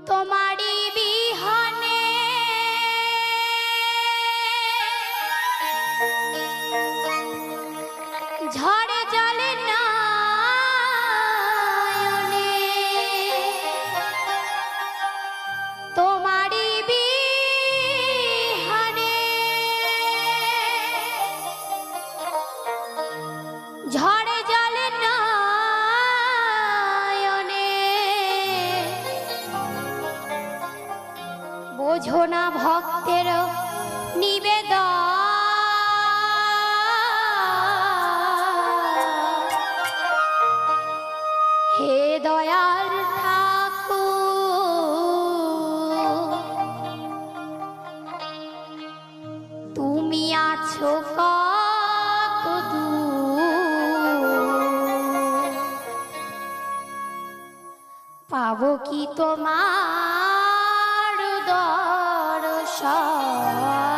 তোমারই বোঝো না ভক্তের নিবেদন। হে দয়াল ঠাকুর তুমি আছো পাবো কি তোমার 멈춰